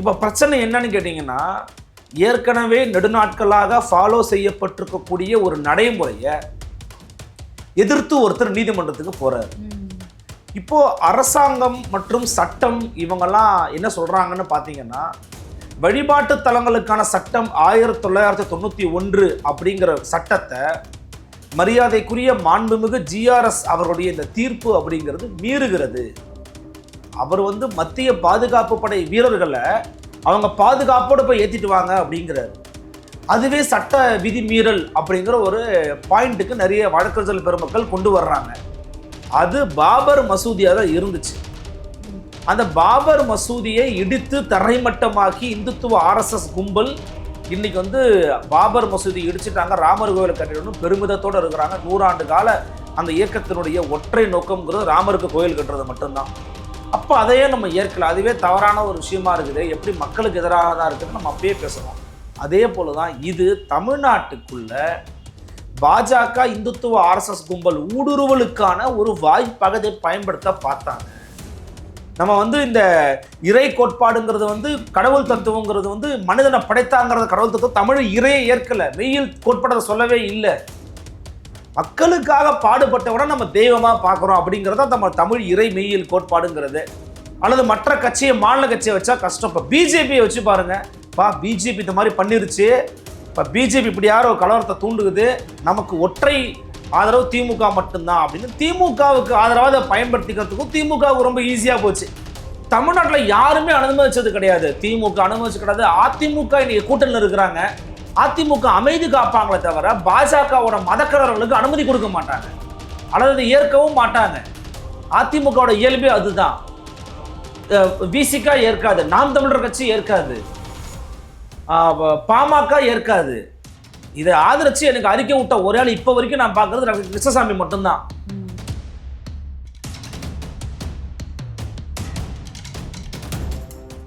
இப்போ பிரச்சனை என்னன்னு கேட்டிங்கன்னா ஏற்கனவே நெடுநாட்களாக ஃபாலோ செய்யப்பட்டிருக்கக்கூடிய ஒரு நடைமுறையை எதிர்த்து ஒருத்தர் நீதிமன்றத்துக்கு போறாரு. இப்போ அரசாங்கம் மற்றும் சட்டம் இவங்கெல்லாம் என்ன சொல்றாங்கன்னு பார்த்தீங்கன்னா வழிபாட்டு தலங்களுக்கான சட்டம் ஆயிரத்தி தொள்ளாயிரத்தி தொண்ணூற்றி ஒன்று அப்படிங்கிற சட்டத்தை மரியாதைக்குரிய மாண்புமிகு ஜிஆர்எஸ் அவருடைய இந்த தீர்ப்பு அப்படிங்கிறது மீறுகிறது. அவர் வந்து மத்திய பாதுகாப்பு படை வீரர்களை அவங்க பாதுகாப்போடு போய் ஏற்றிட்டு வாங்க அப்படிங்கிறாரு. அதுவே சட்ட விதி மீறல் அப்படிங்கிற ஒரு பாயிண்ட்டுக்கு நிறைய வழக்கறிஞர் பெருமக்கள் கொண்டு வர்றாங்க. அது பாபர் மசூதியாக தான் இருந்துச்சு. அந்த பாபர் மசூதியை இடித்து தரைமட்டமாக்கி இந்துத்துவ ஆர்எஸ்எஸ் கும்பல் இன்னைக்கு வந்து பாபர் மசூதி இடிச்சிட்டாங்க. ராமர் கோவில் கட்டிடணும். பெருமிதத்தோடு இருக்கிறாங்க. நூறாண்டு கால அந்த இயக்கத்தினுடைய ஒற்றை நோக்கம்ங்கிறது ராமருக்கு கோயில் கட்டுறது மட்டும்தான். அப்போ அதையே நம்ம ஏற்கல. அதுவே தவறான ஒரு விஷயமா இருக்குது. எப்படி மக்களுக்கு எதிராக தான் இருக்குதுன்னு நம்ம அப்பயே பேசணும் அதே போல தான் இது தமிழ்நாட்டுக்குள்ள பாஜக இந்துத்துவ ஆர்எஸ்எஸ் கும்பல் ஊடுருவலுக்கான ஒரு வாய்ப்பாக இதை பயன்படுத்த பார்த்தாங்க. நம்ம வந்து இந்த இறை கோட்பாடுங்கிறது வந்து கடவுள் தத்துவங்கிறது வந்து மனிதனை படைத்தாங்கிறது கடவுள் தத்துவம் தமிழ் இறையை ஏற்கலை. மெய்யில் கோட்பாடு சொல்லவே இல்லை. மக்களுக்காக பாடுபட்டவன நம்ம தெய்வமாக பார்க்குறோம் அப்படிங்கிறத நம்ம தமிழ் இறை மெய்யியல் கோட்பாடுங்கிறது. அல்லது மற்ற கட்சியை மாநில கட்சியை வச்சா கஷ்டம். இப்போ பிஜேபியை வச்சு பாருங்க. பா பிஜேபி இந்த மாதிரி பண்ணிருச்சு. இப்போ பிஜேபி இப்படி யாரோ கலவரத்தை தூண்டுகுது. நமக்கு ஒற்றை ஆதரவு திமுக மட்டும்தான் அப்படின்னு திமுகவுக்கு ஆதரவாக அதை பயன்படுத்திக்கிறதுக்கும் திமுகவுக்கு ரொம்ப ஈஸியாக போச்சு. தமிழ்நாட்டில் யாருமே அனுமதிச்சது கிடையாது. திமுக அனுமதிச்சு கிடையாது. அதிமுக இன்னைக்கு கூட்டணியில் இருக்கிறாங்க. அதிமுக அமைதி காப்பாங்களே தவிர பாஜகவோட மதக்கலவர்களுக்கு அனுமதி கொடுக்க மாட்டாங்க. அல்லது அதை ஏற்கவும் மாட்டாங்க. அதிமுகவோட இயல்பே அதுதான். விசிகா ஏற்காது. நாம் தமிழர் கட்சி ஏற்காது. பாமக ஏற்காது. இதை ஆதரிச்சு எனக்கு அறிக்கை விட்ட ஒரே ஆள் இப்போ வரைக்கும் நான் பார்க்கறது டாக்டர் கிருஷ்ணசாமி மட்டும்தான்.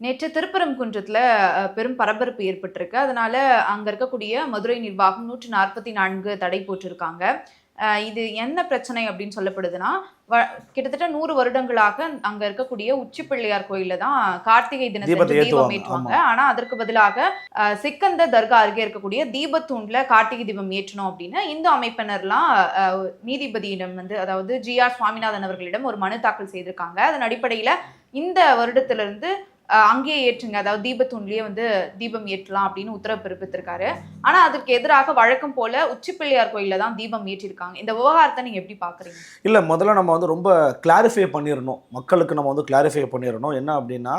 நேற்று திருப்பரங்குன்றத்தில் அஹ், பெரும் பரபரப்பு ஏற்பட்டிருக்கு. அதனால அங்க இருக்கக்கூடிய மதுரை நிர்வாகம் நூற்று நாற்பத்தி நான்கு தடை போட்டிருக்காங்க. அஹ், இது என்ன பிரச்சனை அப்படின்னு சொல்லப்படுதுன்னா வ- கிட்டத்தட்ட நூறு வருடங்களாக அங்க இருக்கக்கூடிய உச்சி பிள்ளையார் கோயில்ல தான் கார்த்திகை தினத்தன்று தீபம் ஏற்றுவாங்க. ஆனா அதற்கு பதிலாக அஹ், சிக்கந்த தர்கா அருகே இருக்கக்கூடிய தீபத்தூண்ல கார்த்திகை தீபம் ஏற்றணும் அப்படின்னு இந்து அமைப்பினர்லாம் அஹ், நீதிபதியிடம் வந்து அதாவது ஜி ஆர் சுவாமிநாதன் அவர்களிடம் ஒரு மனு தாக்கல் செய்திருக்காங்க. அதன் அடிப்படையில இந்த வருடத்திலிருந்து அங்கேயே ஏற்றுங்க. அதாவது தீபத்தூண்லேயே வந்து தீபம் ஏற்றலாம் அப்படின்னு உத்தரவு பிறப்பித்திருக்காரு. ஆனால் அதற்கு எதிராக வழக்கம் போல உச்சிப்பிள்ளையார் கோயிலில் தான் தீபம் ஏற்றிருக்காங்க. இந்த விவகாரத்தை நீங்கள் எப்படி பார்க்குறீங்க இல்லை முதல்ல நம்ம வந்து ரொம்ப கிளாரிஃபை பண்ணிடணும் மக்களுக்கு நம்ம வந்து கிளாரிஃபை பண்ணிடணும் என்ன அப்படின்னா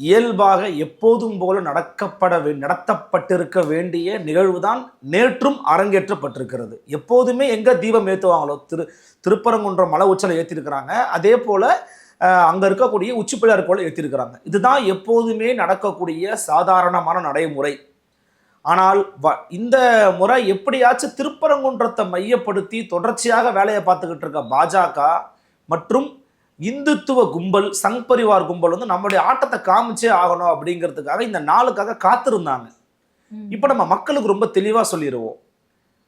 இயல்பாக எப்போதும் போல நடக்கப்பட வே நடத்தப்பட்டிருக்க வேண்டிய நிகழ்வு தான் நேற்றும் அரங்கேற்றப்பட்டிருக்கிறது. எப்போதுமே எங்கே தீபம் ஏற்றுவாங்களோ திரு திருப்பரங்குன்றம் மலை உச்சலை ஏற்றிருக்கிறாங்க அதே போல் அங்கே இருக்கக்கூடிய உச்சிப்பிள்ளையார் கோயில் ஏற்றிருக்கிறாங்க இதுதான் எப்போதுமே நடக்கக்கூடிய சாதாரணமான நடைமுறை. ஆனால் வ இந்த முறை எப்படியாச்சும் திருப்பரங்குன்றத்தை மையப்படுத்தி தொடர்ச்சியாக வேலையை பார்த்துக்கிட்டு இருக்க பாஜக மற்றும் இந்துத்துவ கும்பல் சங் பரிவார் கும்பல் வந்து நம்மளுடைய ஆட்டத்தை காமிச்சே ஆகணும் அப்படிங்கிறதுக்காக இந்த நாளுக்காக காத்திருந்தாங்க. இப்போ நம்ம மக்களுக்கு ரொம்ப தெளிவாக சொல்லிடுவோம்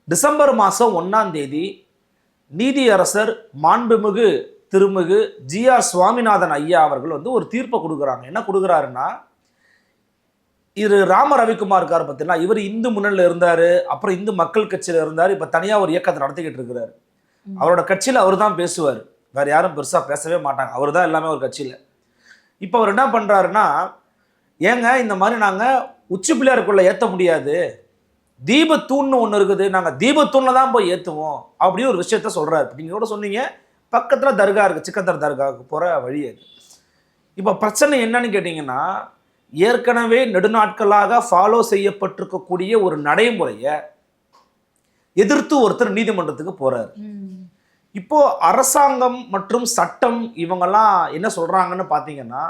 டிசம்பர் மாதம் ஒன்றாம் தேதி நீதியரசர் மாண்புமிகு திருமிகு ஜி ஆர் சுவாமிநாதன் ஐயா அவர்கள் வந்து ஒரு தீர்ப்பை கொடுக்குறாங்க. என்ன கொடுக்குறாருன்னா இரு ராம ரவிக்குமார் இருக்கார் பார்த்தீங்கன்னா இவர் இந்து முன்னணியில் இருந்தார் அப்புறம் இந்து மக்கள் கட்சியில் இருந்தார் இப்போ தனியாக ஒரு இயக்கத்தை நடத்திக்கிட்டு இருக்கிறாரு. அவரோட கட்சியில் அவர் தான் பேசுவார். வேற யாரும் பெருசாக பேசவே மாட்டாங்க. அவர் தான் எல்லாமே ஒரு கட்சியில். இப்போ அவர் என்ன பண்ணுறாருன்னா ஏங்க இந்த மாதிரி நாங்கள் உச்சி பிள்ளையாருக்குள்ளே ஏற்ற முடியாது. தீபத்தூண்னு ஒன்று இருக்குது. நாங்கள் தீபத்தூணில் தான் போய் ஏற்றுவோம் அப்படின்னு ஒரு விஷயத்த சொல்கிறாரு நீங்கள் கூட சொன்னீங்க. பக்கத்தில் தர்கா இருக்குது சிக்கந்தர் தர்காவுக்கு போகிற வழி அது. இப்போ பிரச்சனை என்னன்னு கேட்டிங்கன்னா ஏற்கனவே நெடுநாட்களாக ஃபாலோ செய்யப்பட்டிருக்கக்கூடிய ஒரு நடைமுறையை எதிர்த்து ஒருத்தர் நீதிமன்றத்துக்கு போறாரு. இப்போ அரசாங்கம் மற்றும் சட்டம் இவங்கெல்லாம் என்ன சொல்றாங்கன்னு பார்த்தீங்கன்னா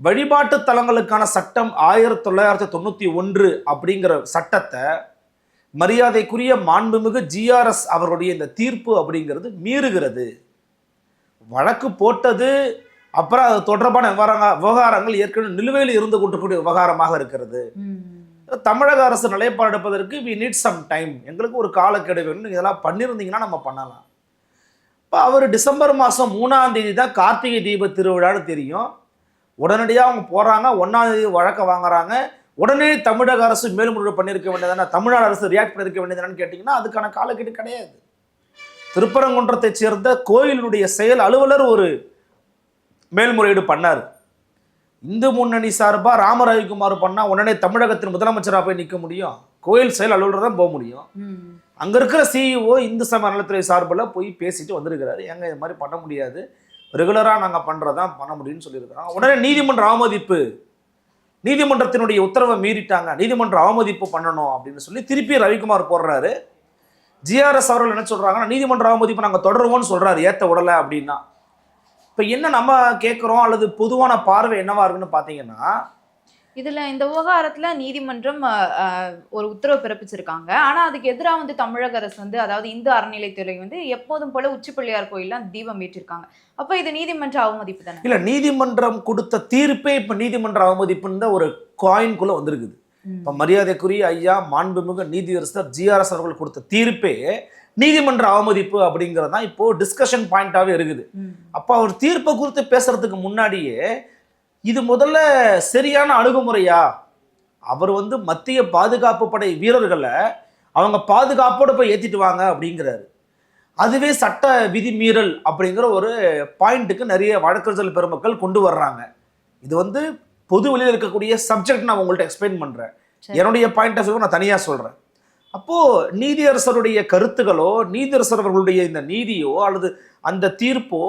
வழிபாட்டு தலங்களுக்கான சட்டம் ஆயிரத்தி தொள்ளாயிரத்தி தொண்ணூற்றி ஒன்று அப்படிங்கிற சட்டத்தை மரியாதைக்குரிய மாண்புமிகு ஜிஆர்எஸ் அவருடைய இந்த தீர்ப்பு அப்படிங்கிறது மீறுகிறது. வழக்கு போட்டது அப்புறம் அது தொடர்பான விவகாரங்க விவகாரங்கள் ஏற்கனவே நிலுவையில் இருந்து கொண்டிருக்கக்கூடிய விவகாரமாக இருக்கிறது. தமிழக அரசு நிலைப்பாடு எடுப்பதற்கு வி நீட் சம் டைம் எங்களுக்கு ஒரு காலக்கெடு வேணும். இதெல்லாம் பண்ணியிருந்தீங்கன்னா நம்ம பண்ணலாம். இப்போ அவர் டிசம்பர் மாதம் மூணாம் தேதி தான் கார்த்திகை தீப திருவிழான்னு தெரியும். உடனடியாக அவங்க போகிறாங்க ஒன்றாம் தேதி வழக்க வாங்குறாங்க. உடனே தமிழக அரசு மேல்முறையீடு பண்ணியிருக்க வேண்டியதானே தமிழ்நாடு அரசு ரியாக்ட் பண்ணியிருக்க வேண்டியதானு கேட்டிங்கன்னா அதுக்கான காலக்கெடு கிடையாது. திருப்பரங்குன்றத்தைச் சேர்ந்த கோயிலினுடைய செயல் அலுவலர் ஒரு மேல்முறையீடு பண்ணார். இந்து முன்னணி சார்பாக ராம ரவிக்குமார் பண்ணால் உடனே தமிழகத்தின் முதலமைச்சராக போய் நிற்க முடியும். கோயில் செயல் அலுவலர் தான் போக முடியும். அங்கே இருக்கிற சிஇஓ இந்து சமய நலத்துறை சார்பில் போய் பேசிட்டு வந்திருக்கிறாரு. ஏங்க இது மாதிரி பண்ண முடியாது. ரெகுலராக நாங்கள் பண்ணுறதான் பண்ண முடியும்னு சொல்லியிருக்கிறோம். உடனே நீதிமன்ற அவமதிப்பு. நீதிமன்றத்தினுடைய உத்தரவை மீறிட்டாங்க. நீதிமன்ற அவமதிப்பு பண்ணணும் அப்படின்னு சொல்லி திருப்பி ரவிக்குமார் போடுறாரு. ஜிஆர்எஸ் அவர்கள் என்ன சொல்றாங்கன்னா நீதிமன்ற அவமதிப்பு நாங்கள் தொடருவோம்னு சொல்றாரு ஏத்த உடலை அப்படின்னா. இப்போ என்ன நம்ம கேட்குறோம் அல்லது பொதுவான பார்வை என்னவா இருக்குன்னு பார்த்தீங்கன்னா இதுல இந்த விவகாரத்துல நீதிமன்றம் ஒரு உத்தரவு பிறப்பிச்சிருக்காங்க. ஆனா அதுக்கு எதிராக வந்து தமிழக அரசு வந்து அதாவது இந்து அறநிலைத்துறை வந்து எப்போதும் போல உச்சி பிள்ளையார் கோயில்ல தீபம் ஏற்றிருக்காங்க. அப்ப இது நீதிமன்ற அவமதிப்பு தானே? இல்லை நீதிமன்றம் கொடுத்த தீர்ப்பே இப்போ நீதிமன்ற அவமதிப்புன்னு ஒரு காயின்குள்ளே வந்திருக்குது. இப்போ மரியாதைக்குரிய ஐயா மாண்புமிகு நீதியரசர் ஜிஆர்எஸ் அவர்கள் கொடுத்த தீர்ப்பே நீதிமன்ற அவமதிப்பு அப்படிங்கிறது தான் இப்போ டிஸ்கஷன் பாயிண்டாகவே இருக்குது. அப்போ அவர் தீர்ப்பை குறித்து பேசுறதுக்கு முன்னாடியே இது முதல்ல சரியான அணுகுமுறையா? அவர் வந்து மத்திய பாதுகாப்பு படை வீரர்களை அவங்க பாதுகாப்போடு போய் ஏற்றிட்டு வாங்க அப்படிங்கிறாரு. அதுவே சட்ட விதிமீறல் அப்படிங்கிற ஒரு பாயிண்ட்டுக்கு நிறைய வழக்கறிஞர்கள் பெருமக்கள் கொண்டு வர்றாங்க. இது வந்து பொது வெளியில் இருக்கக்கூடிய சப்ஜெக்ட் நான் உங்கள்கிட்ட எக்ஸ்பிளைன் பண்ணுறேன். என்னுடைய பாயிண்ட் ஆஃப் வியூ நான் தனியாக சொல்கிறேன் அப்போது நீதியரசருடைய கருத்துகளோ நீதியரசர் அவர்களுடைய இந்த நீதியோ அல்லது அந்த தீர்ப்போ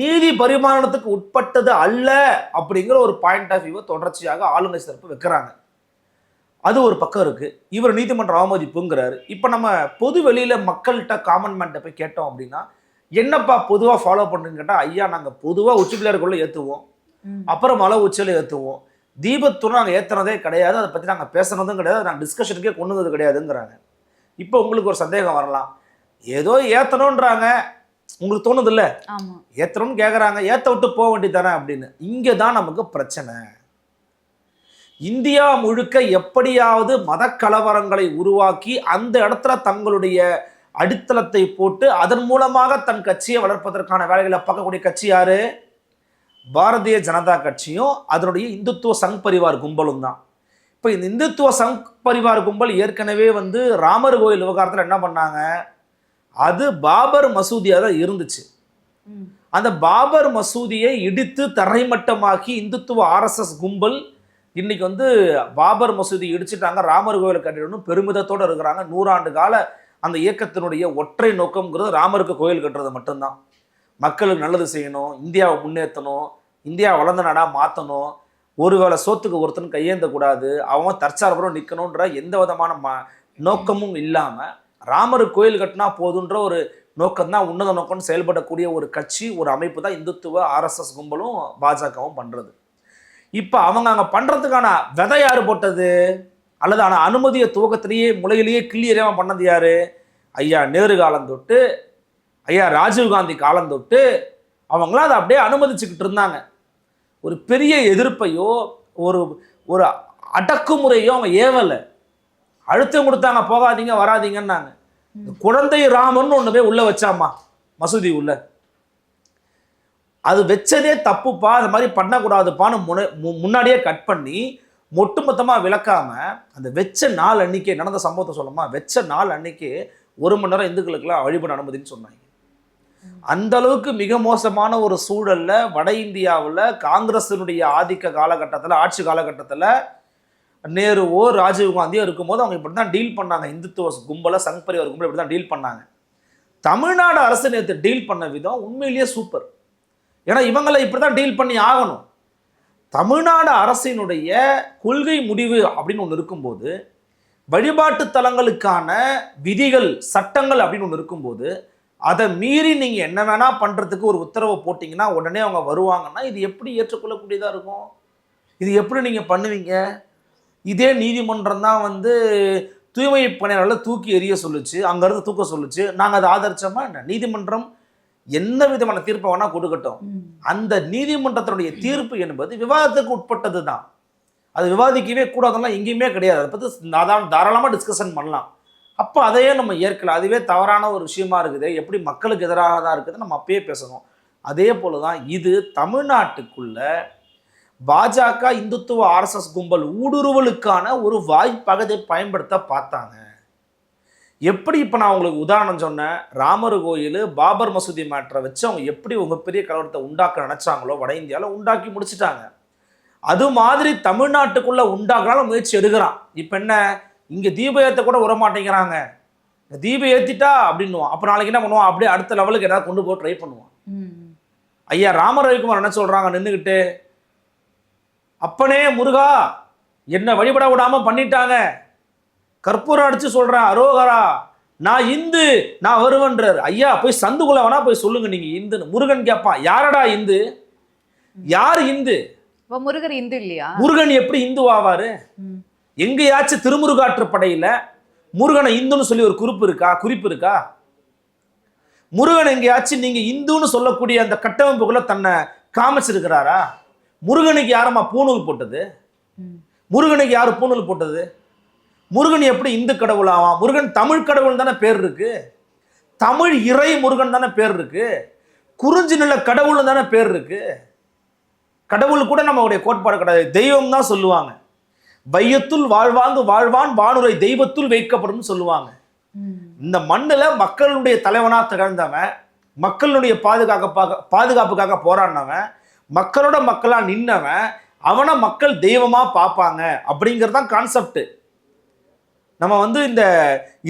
நீதி பரிமாணத்துக்கு உட்பட்டது அல்ல அப்படிங்கிற ஒரு பாயிண்ட் ஆஃப் வியூவை தொடர்ச்சியாக ஆளுங்கட்சி தரப்பு வைக்கிறாங்க. அது ஒரு பக்கம் இருக்கு. இவர் நீதிமன்ற அவமதிப்புங்கிறாரு. இப்போ நம்ம பொது வெளியில மக்கள்கிட்ட காமன் மேன்ட்ட போய் கேட்டோம் அப்படின்னா என்னப்பா பொதுவாக ஃபாலோ பண்ணுறீங்கன்னு கேட்டால் ஐயா நாங்கள் பொதுவாக உச்சி பிள்ளையாருக்குள்ள ஏற்றுவோம். அப்புறம் மலை உச்சியில் ஏற்றுவோம் தீபத்தூர் நாங்கள் ஏற்றுனதே கிடையாது. அதை பற்றி நாங்கள் பேசுனதும் கிடையாது. நாங்கள் டிஸ்கஷனுக்கே கொண்டு வந்தது கிடையாதுங்கிறாங்க. இப்போ உங்களுக்கு ஒரு சந்தேகம் வரலாம். ஏதோ ஏற்றணுன்றாங்க உங்களுக்கு தோணுது இல்ல ஏற்றணும்னு கேட்குறாங்க ஏற்ற விட்டு போக வேண்டியதானே அப்படின்னு. இங்கே தான் நமக்கு பிரச்சனை. இந்தியா முழுக்க எப்படியாவது மத கலவரங்களை உருவாக்கி அந்த இடத்துல தங்களுடைய அடித்தளத்தை போட்டு அதன் மூலமாக தன் கட்சியை வளர்ப்பதற்கான வேலைகளை பார்க்கக்கூடிய கட்சி யாரு? பாரதிய ஜனதா கட்சியும் அதனுடைய இந்துத்துவ சங் பரிவார் கும்பலும் தான். இப்போ இந்த இந்துத்துவ சங் பரிவார் கும்பல் ஏற்கனவே வந்து ராமர் கோயில் விவகாரத்தில் என்ன பண்ணாங்க? அது பாபர் மசூதியாக தான் இருந்துச்சு. அந்த பாபர் மசூதியை இடித்து தரைமட்டமாக்கி இந்துத்துவ ஆர்எஸ்எஸ் கும்பல் இன்னைக்கு வந்து பாபர் மசூதி இடிச்சிட்டாங்க ராமர் கோயிலை கட்டிடணும் பெருமிதத்தோடு இருக்கிறாங்க. நூறாண்டு கால அந்த இயக்கத்தினுடைய ஒற்றை நோக்கம்ங்கிறது ராமருக்கு கோயில் கட்டுறது மட்டும்தான். மக்களுக்கு நல்லது செய்யணும் இந்தியாவை முன்னேற்றணும் இந்தியா வளர்ந்த நாடாக மாற்றணும் ஒருவேளை சோத்துக்கு ஒருத்தன் கையேந்தக்கூடாது. அவன் தற்சார்புறம் நிற்கணுன்ற எந்த விதமான ம நோக்கமும் இல்லாமல் ராமர் கோயில் கட்டினா போதுன்ற ஒரு நோக்கம் தான் உன்னத நோக்கம்னு செயல்படக்கூடிய ஒரு கட்சி ஒரு அமைப்பு தான் இந்துத்துவ ஆர்எஸ்எஸ் கும்பலும் பாஜகவும் பண்ணுறது இப்போ அவங்க அங்கே பண்ணுறதுக்கான விதை யார் போட்டது? அல்லது ஆனால் அனுமதியை துவக்கத்திலேயே முளையிலேயே கிள்ளி பண்ணது யார்? ஐயா நேரு காலம் தொட்டு ஐயா ராஜீவ்காந்தி காலம் தொட்டு அவங்களாம் அதை அப்படியே அனுமதிச்சுக்கிட்டு இருந்தாங்க. ஒரு பெரிய எதிர்ப்பையோ ஒரு ஒரு அடக்குமுறையோ அவங்க ஏவலை. அழுத்தம் கொடுத்தாங்க போகாதீங்க வராதீங்கன்னாங்க. குழந்தை ராமன் ஒன்று போய் உள்ள வச்சாமா? மசூதி உள்ள. அது வச்சதே தப்புப்பா அது மாதிரி பண்ணக்கூடாதுப்பான்னு முன முன்னாடியே கட் பண்ணி ஒட்டுமொத்தமாக விளக்காம அந்த வெச்ச நாள் அன்னைக்கே நடந்த சம்பவத்தை சொல்லமா வெச்ச நாள் அன்னைக்கு ஒரு மணி நேரம் இந்துக்களுக்கெல்லாம் வழிபட அனுமதின்னு சொன்னாங்க. அந்த அளவுக்கு மிக மோசமான ஒரு சூழல்ல வட இந்தியாவில் காங்கிரஸினுடைய ஆதிக்க காலகட்டத்தில் ஆட்சி காலகட்டத்தில் நேருவோ ராஜீவ்காந்தியோ இருக்கும்போது அவங்க இப்படி தான் டீல் பண்ணாங்க. இந்துத்துவ கும்பலை சங் பரிவார் கும்பலை இப்படி தான் டீல் பண்ணாங்க. தமிழ்நாடு அரசு நேற்று டீல் பண்ண விதம் உண்மையிலேயே சூப்பர் ஏன்னா இவங்களை இப்படி தான் டீல் பண்ணி ஆகணும். தமிழ்நாடு அரசினுடைய கொள்கை முடிவு அப்படின்னு ஒன்று இருக்கும்போது வழிபாட்டு தலங்களுக்கான விதிகள் சட்டங்கள் அப்படின்னு ஒன்று இருக்கும்போது அதை மீறி நீங்கள் என்ன வேணா பண்ணுறதுக்கு ஒரு உத்தரவை போட்டிங்கன்னா உடனே அவங்க வருவாங்கன்னா இது எப்படி ஏற்றுக்கொள்ளக்கூடியதாக இருக்கும்? இது எப்படி நீங்கள் பண்ணுவீங்க? இதே நீதிமன்றம் தான் வந்து தூய்மை பணியாளர்களை தூக்கி எறிய சொல்லுச்சு அங்கேருந்து தூக்க சொல்லுச்சு. நாங்கள் அதை ஆதரிச்சோமா என்ன? நீதிமன்றம் என்ன விதமான தீர்ப்பை வேணால் கொடுக்கட்டும். அந்த நீதிமன்றத்தினுடைய தீர்ப்பு என்பது விவாதத்துக்கு உட்பட்டது தான். அது விவாதிக்கவே கூடாதெல்லாம் எங்கேயுமே கிடையாது. அதை பற்றி தாராளமாக டிஸ்கஷன் பண்ணலாம். அப்போ அதையே நம்ம ஏற்கல. அதுவே தவறான ஒரு விஷயமா இருக்குது. எப்படி மக்களுக்கு எதிராக தான் இருக்குது நம்ம அப்பயே பேசணும். அதே போல தான் இது தமிழ்நாட்டுக்குள்ள பாஜக இந்துத்துவ ஆர்எஸ்எஸ் கும்பல் ஊடுருவலுக்கான ஒரு வாய்ப்பாக இதை பயன்படுத்த பார்த்தாங்க. எப்படி இப்போ நான் உங்களுக்கு உதாரணம் சொன்னேன். ராமர் கோயில் பாபர் மசூதி மேட்டரை வச்சு அவங்க எப்படி உங்க பெரிய கலவரத்தை உண்டாக்க நினச்சாங்களோ வட இந்தியாவில் உண்டாக்கி முடிச்சிட்டாங்க. அது மாதிரி தமிழ்நாட்டுக்குள்ளே உண்டாக்குறாலும் முயற்சி எடுக்கிறான். இப்போ என்ன? இங்கே தீப ஏற்ற கூட விட மாட்டேங்கிறாங்க தீபம் ஏற்றிட்டா அப்படின்னுவான் அப்போ நாளைக்கு என்ன பண்ணுவான் அப்படியே அடுத்த லெவலுக்கு ஏதாவது கொண்டு போய் ட்ரை பண்ணுவான் ஐயா ராம ரவிக்குமார் என்ன சொல்றாங்க? நின்றுக்கிட்டு அப்பனே முருகா என்ன வழிபட விடாம பண்ணிட்டாங்க. கற்பூரம் அடிச்சு சொல்றேன் அரோகரா. நான் இந்து நான் வருவன்றார் ஐயா போய் சந்துக்குள்ள வேணா போய் சொல்லுங்க நீங்க இந்துன்னு. முருகன் கேட்பான் யாரடா இந்து? யார் இந்து? முருகர் இந்து இல்லையா? முருகன் எப்படி இந்து ஆவாரு. எங்கேயாச்சும் திருமுருகாற்று படையில முருகனை இந்துன்னு சொல்லி ஒரு குறிப்பு இருக்கா? குறிப்பு இருக்கா? முருகன் எங்கேயாச்சும் நீங்க இந்துன்னு சொல்லக்கூடிய அந்த கட்டமைப்புக்குள்ள தன்னை காமிச்சிருக்கிறாரா? முருகனுக்கு யாரம்மா பூணூல் போட்டது. முருகனுக்கு யாரு பூணூல் போட்டது? முருகன் எப்படி இந்து கடவுள் ஆவான்? முருகன் தமிழ் கடவுள் தானே பேர் இருக்கு. தமிழ் இறை முருகன் தானே பேர் இருக்கு. குறிஞ்சி நில கடவுள் தானே பேர் இருக்கு. கடவுள் கூட நம்மளுடைய கோட்பாடு கிடையாது. தெய்வம் தான் சொல்லுவாங்க. வையத்துள் வாழ்வாங்கு வாழ்வான் வானுரை தெய்வத்துள் வைக்கப்படும் சொல்லுவாங்க. இந்த மண்ணில் மக்களுடைய தலைவனாக திகழ்ந்தவன் மக்களுடைய பாதுகாக்க பாதுகாப்புக்காக போராடினவன் மக்களோட மக்களாக நின்னவன் அவனை மக்கள் தெய்வமாக பார்ப்பாங்க அப்படிங்கிறது தான் கான்செப்ட் நம்ம வந்து இந்த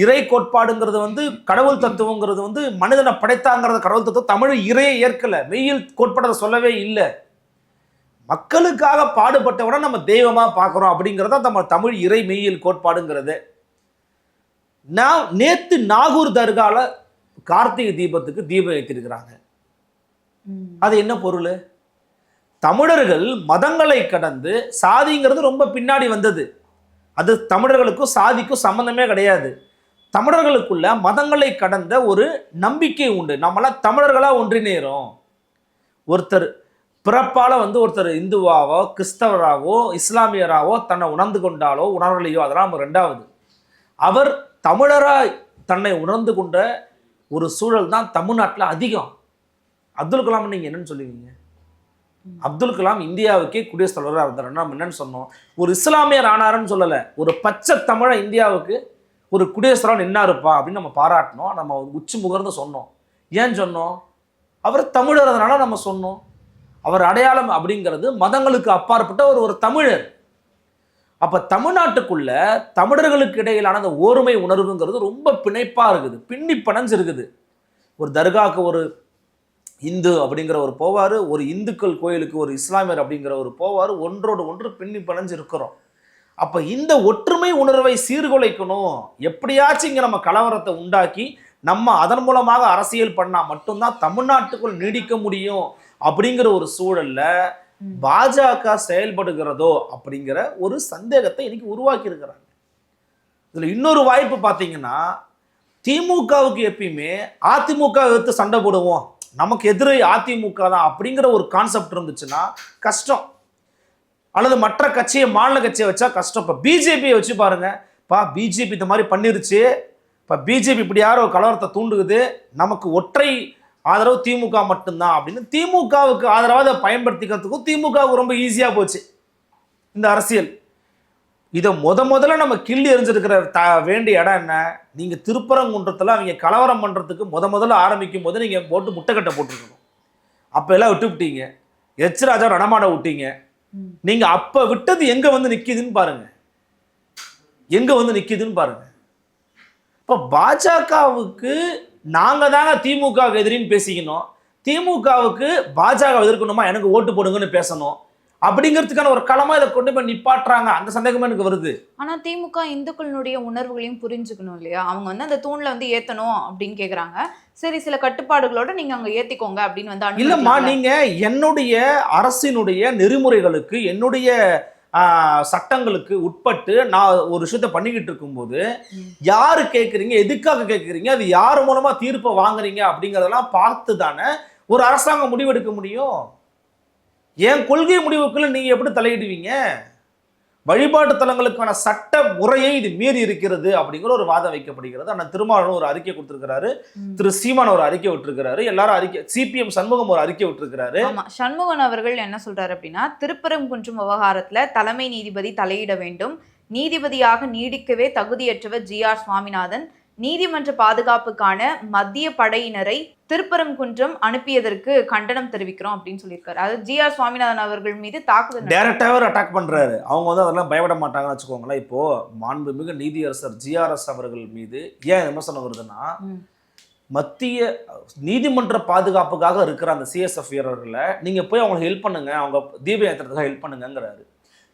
இறை கோட்பாடுங்கிறது வந்து கடவுள் தத்துவங்கிறது வந்து மனிதனை படைத்தாங்கிறது கடவுள் தத்துவம் தமிழ் இறையை ஏற்கல. மெய்யில் கோட்பாடு சொல்லவே இல்லை. மக்களுக்காக பாடுபட்டவனை நம்ம தெய்வமா பார்க்குறோம் அப்படிங்கிறத நம்ம தமிழ் இறை மெய்யியல் கோட்பாடுங்கிறது. நான் நேத்து நாகூர் தர்கால கார்த்திகை தீபத்துக்கு தீபம் ஏற்றிருக்கிறாங்க. அது என்ன பொருள்? தமிழர்கள் மதங்களை கடந்து சாதிங்கிறது ரொம்ப பின்னாடி வந்தது. அது தமிழர்களுக்கும் சாதிக்கும் சம்பந்தமே கிடையாது. தமிழர்களுக்குள்ள மதங்களை கடந்த ஒரு நம்பிக்கை உண்டு. நம்மளாம் தமிழர்களா ஒன்றிணைகிறோம் ஒருத்தர் பிறப்பால் வந்து ஒருத்தர் இந்துவாவோ கிறிஸ்தவராவோ இஸ்லாமியராவோ தன்னை உணர்ந்து கொண்டாலோ உணரலையோ அதெல்லாம் நம்ம ரெண்டாவது. அவர் தமிழராய் தன்னை உணர்ந்து கொண்ட ஒரு சூழல் தான் தமிழ்நாட்டில் அதிகம். அப்துல் கலாம் நீங்கள் என்னன்னு சொல்லுவீங்க? அப்துல் கலாம் இந்தியாவுக்கே குடியரசுத் தலைவராக இருந்தார். நம்ம என்னன்னு சொன்னோம்? ஒரு இஸ்லாமியர் ஆனாருன்னு சொல்லலை. ஒரு பச்சை தமிழை இந்தியாவுக்கு ஒரு குடியரசுத் தலைவர் நின்னாருப்பா அப்படின்னு நம்ம பாராட்டினோம். நம்ம உச்சி முகர்ந்து சொன்னோம். ஏன் சொன்னோம்? அவர் தமிழர் அதனால நம்ம சொன்னோம். அவர் அடையாளம் அப்படிங்கிறது மதங்களுக்கு அப்பாற்பட்ட ஒரு ஒரு தமிழர். அப்போ தமிழ்நாட்டுக்குள்ள தமிழர்களுக்கு இடையிலான அந்த ஓர்மை உணர்வுங்கிறது ரொம்ப பிணைப்பாக இருக்குது. பின்னி பிணைஞ்சு இருக்குது. ஒரு தர்காவுக்கு ஒரு இந்து அப்படிங்கிற ஒரு போவார் ஒரு இந்துக்கள் கோயிலுக்கு ஒரு இஸ்லாமியர் அப்படிங்கிற ஒரு போவார் ஒன்றோடு ஒன்று பின்னி பிணைஞ்சு இருக்கிறோம். அப்போ இந்த ஒற்றுமை உணர்வை சீர்குலைக்கணும். எப்படியாச்சும் இங்கே நம்ம கலவரத்தை உண்டாக்கி நம்ம அதன் மூலமாக அரசியல் பண்ணால் மட்டும்தான் தமிழ்நாட்டுக்குள் நீடிக்க முடியும். அப்படிங்கிற ஒரு சூழல்ல பாஜக செயல்படுகிறதோ அப்படிங்கிற ஒரு சந்தேகத்தை இன்னைக்கு உருவாக்கி இருக்கிறாங்க இதுல இன்னொரு வாய்ப்பு பார்த்தீங்கன்னா திமுகவுக்கு எப்பயுமே அதிமுக எதிர்த்து சண்டை போடுவோம். நமக்கு எதிரி அதிமுக தான் அப்படிங்கிற ஒரு கான்செப்ட் இருந்துச்சுன்னா கஷ்டம். அல்லது மற்ற கட்சியை மாநில கட்சியை வச்சா கஷ்டம். இப்போ பிஜேபியை வச்சு பாருங்க. பா பிஜேபி இந்த மாதிரி பண்ணிருச்சு. இப்போ பிஜேபி இப்படி யாரோ கலவரத்தை தூண்டுகுது நமக்கு ஒற்றை ஆதரவு திமுக மட்டும்தான் அப்படின்னு திமுகவுக்கு ஆதரவாக அதை பயன்படுத்திக்கிறதுக்கும் திமுகவுக்கு ரொம்ப ஈஸியாக போச்சு. இந்த அரசியல். இதை முத முதல்ல நம்ம கிள்ளி எரிஞ்சிருக்கிற த வேண்டிய இடம் என்ன? நீங்கள் திருப்பரங்குன்றத்தில் அவங்க கலவரம் பண்ணுறதுக்கு முத முதல்ல ஆரம்பிக்கும் போது நீங்கள் போட்டு முட்டைக்கட்டை போட்டுருக்கணும். அப்போ எல்லாம் விட்டு விட்டீங்க. எச் ராஜா நடமாட விட்டீங்க. நீங்கள் அப்போ விட்டது எங்கே வந்து நிற்கிதுன்னு பாருங்கள் எங்கே வந்து நிற்கிதுன்னு பாருங்கள் இப்போ பாஜகவுக்கு நாங்க தாங்க திமுக எதிரின்னு பேசிக்கணும். திமுகவுக்கு பாஜக எதிர்க்கணுமா? எனக்கு ஓட்டு போடுங்கன்னு பேசணும். அப்படிங்கிறதுக்கான ஒரு களமா இதை கொண்டு போய் நிப்பாட்டுறாங்க. அந்த சந்தேகமே எனக்கு வருது. ஆனா திமுக இந்துக்களினுடைய உணர்வுகளையும் புரிஞ்சுக்கணும் இல்லையா? அவங்க வந்து அந்த தூண்ல வந்து ஏத்தணும் அப்படின்னு கேக்குறாங்க. சரி சில கட்டுப்பாடுகளோட நீங்க அங்க ஏத்திக்கோங்க அப்படின்னு வந்து இல்லம்மா? நீங்க என்னுடைய அரசினுடைய நெறிமுறைகளுக்கு என்னுடைய சட்டங்களுக்கு உட்பட்டு நான் ஒரு விஷயத்த பண்ணிக்கிட்டு இருக்கும்போது. யாரு கேட்குறீங்க எதுக்காக கேட்குறீங்க அது யார் மூலமா தீர்ப்பை வாங்குறீங்க? அப்படிங்கறதெல்லாம் பார்த்து தானே ஒரு அரசாங்கம் முடிவெடுக்க முடியும்? என் கொள்கை முடிவுக்குள்ள நீங்க எப்படி தலையிடுவீங்க? வழிபாட்டு தலங்களுக்கான சட்ட முறையை இது மீறி இருக்கிறது அப்படிங்கிற ஒரு வாதம் வைக்கப்படுகிறது. ஆனால் திருமாவளவன் ஒரு அறிக்கை கொடுத்திருக்கிறாரு. திரு சீமான் ஒரு அறிக்கை விட்டுருக்கிறாரு. எல்லாரும் அறிக்கை சிபிஎம் சண்முகம் ஒரு அறிக்கை விட்டுருக்கிறாரு. சண்முகன் அவர்கள் என்ன சொல்றாரு அப்படின்னா திருப்பரங்குன்றம் விவகாரத்துல தலைமை நீதிபதி தலையிட வேண்டும். நீதிபதியாக நீடிக்கவே தகுதியற்றவர் ஜி ஆர் சுவாமிநாதன். நீதிமன்ற பாதுகாப்புக்கான மத்திய படையினரை திருப்பரங்குன்றம் அனுப்பியதற்கு கண்டனம் தெரிவிக்கிறோம் அப்படின்னு சொல்லியிருக்காரு. அதாவது ஜி ஆர் சுவாமிநாதன் அவர்கள் மீது தாக்குதல் நடத்தி- டைரக்டாவே அட்டாக் பண்றாரு. அவங்க வந்து அதெல்லாம் பயப்பட மாட்டாங்கன்னு வச்சுக்கோங்களேன். இப்போ மாண்புமிகு நீதியரசர் ஜிஆர்எஸ் அவர்கள் மீது ஏன் விமர்சனம் வருதுன்னா. மத்திய நீதிமன்ற பாதுகாப்புக்காக இருக்கிற அந்த சிஎஸ்எஃப் வீரர்களை நீங்க போய் அவங்களுக்கு ஹெல்ப் பண்ணுங்க. அவங்க தீப ஏத்துறதுக்காக ஹெல்ப் பண்ணுங்கங்கிறாரு.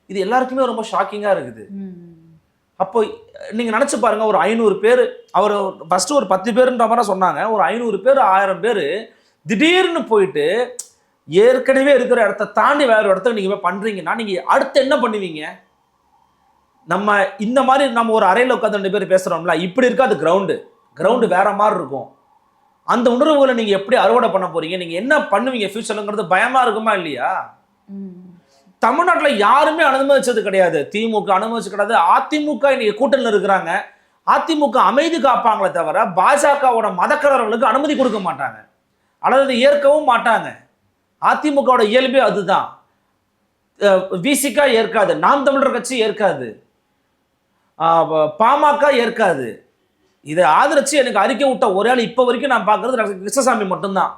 இது எல்லாருக்குமே ரொம்ப ஷாக்கிங்கா இருக்குது. அப்போ நீங்கள் நினச்சி பாருங்க ஒரு ஐநூறு பேர் அவர் ஃபஸ்ட்டு ஒரு பத்து பேருன்ற மாதிரி சொன்னாங்க. ஒரு ஐநூறு பேர் ஆயிரம் பேர் திடீர்னு போயிட்டு ஏற்கனவே இருக்கிற இடத்த தாண்டி வேற ஒரு இடத்துக்கு நீங்கள் போய் பண்ணுறீங்கன்னா நீங்கள் அடுத்து என்ன பண்ணுவீங்க? நம்ம இந்த மாதிரி நம்ம ஒரு அறையில் உட்காந்து ரெண்டு பேர் பேசுகிறோம்ல இப்படி இருக்காது கிரவுண்டு கிரவுண்டு வேற மாதிரி இருக்கும். அந்த உணர்வுகளை நீங்கள் எப்படி அறுவடை பண்ண போறீங்க? நீங்கள் என்ன பண்ணுவீங்க? ஃபியூச்சருங்கிறது பயமாக இருக்குமா இல்லையா? தமிழ்நாட்டுல யாருமே அனுமதிச்சது கிடையாது. திமுக அனுமதிச்சு கிடையாது. அதிமுக இன்னைக்கு கூட்டணியில் இருக்கிறாங்க. அதிமுக அமைதி காப்பாங்களே தவிர பாஜகவோட மதக்கலவர்களுக்கு அனுமதி கொடுக்க மாட்டாங்க. அல்லது ஏற்கவும் மாட்டாங்க. அதிமுகவோட இயல்பே அதுதான். விசிகா ஏற்காது. நாம் தமிழர் கட்சி ஏற்காது. பாமக ஏற்காது. இதை ஆதரிச்சு எனக்கு அறிக்கை விட்ட ஒரே ஆள் இப்போ வரைக்கும் நான் பார்க்கறது கிருஷ்ணசாமி மட்டும்தான்.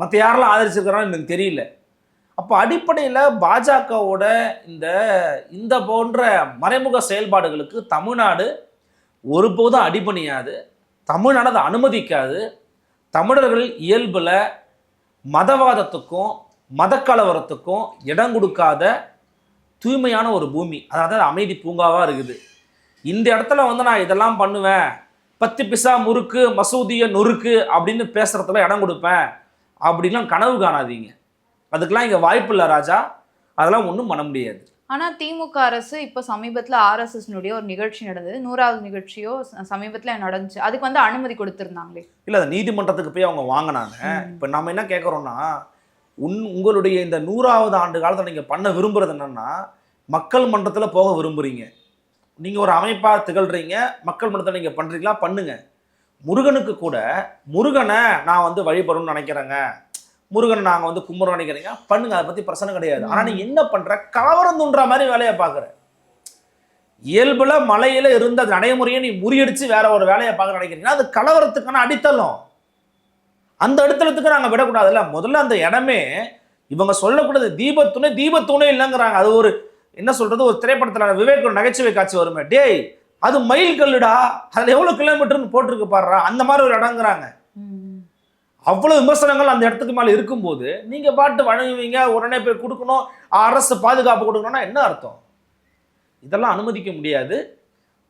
மற்ற யாரெல்லாம் ஆதரிச்சிருக்கிறான்னு எனக்கு தெரியல. அப்போ அடிப்படையில் பாஜகவோட இந்த இந்த போன்ற மறைமுக செயல்பாடுகளுக்கு தமிழ்நாடு ஒருபோதும் அடிபணியாது. தமிழ்நாடு அதை அனுமதிக்காது. தமிழர்கள் இயல்பில் மதவாதத்துக்கும் மதக்கலவரத்துக்கும் இடம் கொடுக்காத தூய்மையான ஒரு பூமி. அதாவது அமைதி பூங்காவாக இருக்குது. இந்த இடத்துல வந்து நான் இதெல்லாம் பண்ணுவேன். பத்து பிசா முறுக்கு மசூதியை நொறுக்கு அப்படின்னு பேசுகிறதுல இடம் கொடுப்பேன். அப்படின்லாம் கனவு காணாதீங்க. அதுக்கெல்லாம் இங்கே வாய்ப்பு இல்லை ராஜா. அதெல்லாம் ஒன்றும் பண்ண முடியாது. ஆனா திமுக அரசு இப்ப சமீபத்துல ஆர்எஸ்எஸ் ஒரு நிகழ்ச்சி நடந்தது. நூறாவது நிகழ்ச்சியோ சமீபத்துல நடந்துச்சு. அதுக்கு வந்து அனுமதி கொடுத்திருந்தாங்களே. இல்லை அது நீதிமன்றத்துக்கு போய் அவங்க வாங்கினாங்க. இப்போ நம்ம என்ன கேட்குறோம்னா உன் உங்களுடைய இந்த நூறாவது ஆண்டு காலத்தில் நீங்கள் பண்ண விரும்புறது என்னன்னா மக்கள் மன்றத்தில் போக விரும்புறீங்க. நீங்கள் ஒரு அமைப்பாக திகழ்றீங்க. மக்கள் மன்றத்தில் நீங்கள் பண்ணுறீங்களா பண்ணுங்க. முருகனுக்கு கூட முருகனை நான் வந்து வழிபடணும்னு நினைக்கிறேங்க. முருகனை நாங்கள் வந்து கும்பிட்றோம் நினைக்கிறீங்க? பண்ணுங்க அதை பற்றி பிரச்சனை கிடையாது. ஆனால் நீ என்ன பண்ணுற கலவரம் தூண்டுற மாதிரி வேலையை பார்க்குற. இயல்பில் மலையில் இருந்த நடைமுறையை நீ முறியடிச்சு வேற ஒரு வேலையை பார்க்க நினைக்கிறீங்கன்னா அது கலவரத்துக்கான அடித்தளம். அந்த அடித்தளத்துக்கு நாங்கள் விடக்கூடாதுல்ல முதல்ல அந்த இடமே இவங்க சொல்லக்கூடாது தீபத்துணை தீபத்துணை இல்லைங்கிறாங்க. அது ஒரு என்ன சொல்கிறது ஒரு திரைப்படத்தில் விவேக் நகைச்சுவை காட்சி வருமே. டேய் அது மயில் கல்லுடா. அதில் எவ்வளோ கிலோமீட்டர்னு போட்டிருக்கு பாடுறா அந்த மாதிரி ஒரு இடங்கிறாங்க அவ்வளவு விமர்சனங்கள் அந்த இடத்துக்கு மேலே இருக்கும்போது நீங்க பாட்டு வழங்குவீங்க உடனே போய் கொடுக்கணும் அரசு பாதுகாப்பு கொடுக்கணும்னா என்ன அர்த்தம்? இதெல்லாம் அனுமதிக்க முடியாது.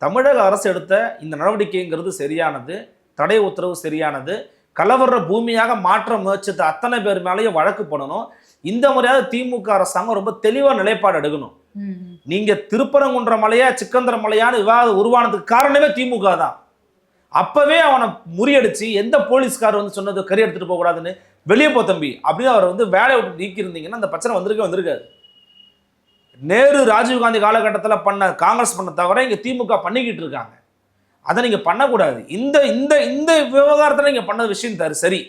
தமிழக அரசு எடுத்த இந்த நடவடிக்கைங்கிறது சரியானது தடை உத்தரவு சரியானது. கலவர பூமியாக மாற்ற முயற்சித்த அத்தனை பேர் மேலேயும் வழக்கு போடணும். இந்த முறையாவது திமுக அரசாங்கம் ரொம்ப தெளிவாக நிலைப்பாடு எடுக்கணும். நீங்க திருப்பரங்குன்ற மலையா சிக்கந்தர மலையான்னு விவாதம் உருவானதுக்கு காரணமே திமுக தான். அப்போவே அவனை முறியடிச்சு எந்த போலீஸ்கார் வந்து சொன்னது கறி எடுத்துகிட்டு போகக்கூடாதுன்னு வெளியே போ தம்பி. அப்படின்னு அவர் வந்து வேலையை விட்டு நீக்கியிருந்தீங்கன்னா அந்த பிரச்சனை வந்திருக்கே வந்திருக்காது. நேரு ராஜீவ்காந்தி காலகட்டத்தில் பண்ண காங்கிரஸ் பண்ண தவிர இங்கே திமுக பண்ணிக்கிட்டு இருக்காங்க. அதை நீங்கள் பண்ணக்கூடாது. இந்த இந்த இந்த விவகாரத்தில் நீங்கள் பண்ண விஷயம் தரு சரி.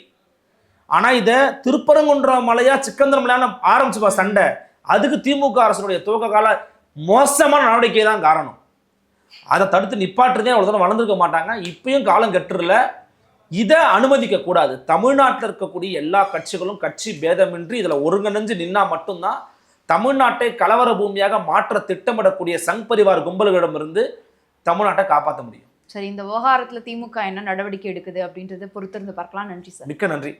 ஆனால் இதை திருப்பரங்குன்ற மலையா சிக்கந்தர மலையான ஆரம்பிச்சுப்பா சண்டை. அதுக்கு திமுக அரசனுடைய துவக்க கால மோசமான நடவடிக்கை தான் காரணம். அதை தடுத்து நிப்பாட்டுறதே அவ்வளோ தூரம் வளர்ந்துருக்க மாட்டாங்க. இப்பயும் காலம் கட்டுறல. இதை அனுமதிக்க கூடாது. தமிழ்நாட்டில் இருக்கக்கூடிய எல்லா கட்சிகளும் கட்சி பேதமின்றி இதில் ஒருங்கிணைஞ்சு நின்னா மட்டும்தான் தமிழ்நாட்டை கலவர பூமியாக மாற்ற திட்டமிடக்கூடிய சங் பரிவார் கும்பல்களிடமிருந்து தமிழ்நாட்டை காப்பாற்ற முடியும். சரி இந்த விவகாரத்துல திமுக என்ன நடவடிக்கை எடுக்குது அப்படின்றத பொறுத்திருந்து பார்க்கலாம். நன்றி சார். மிக்க நன்றி.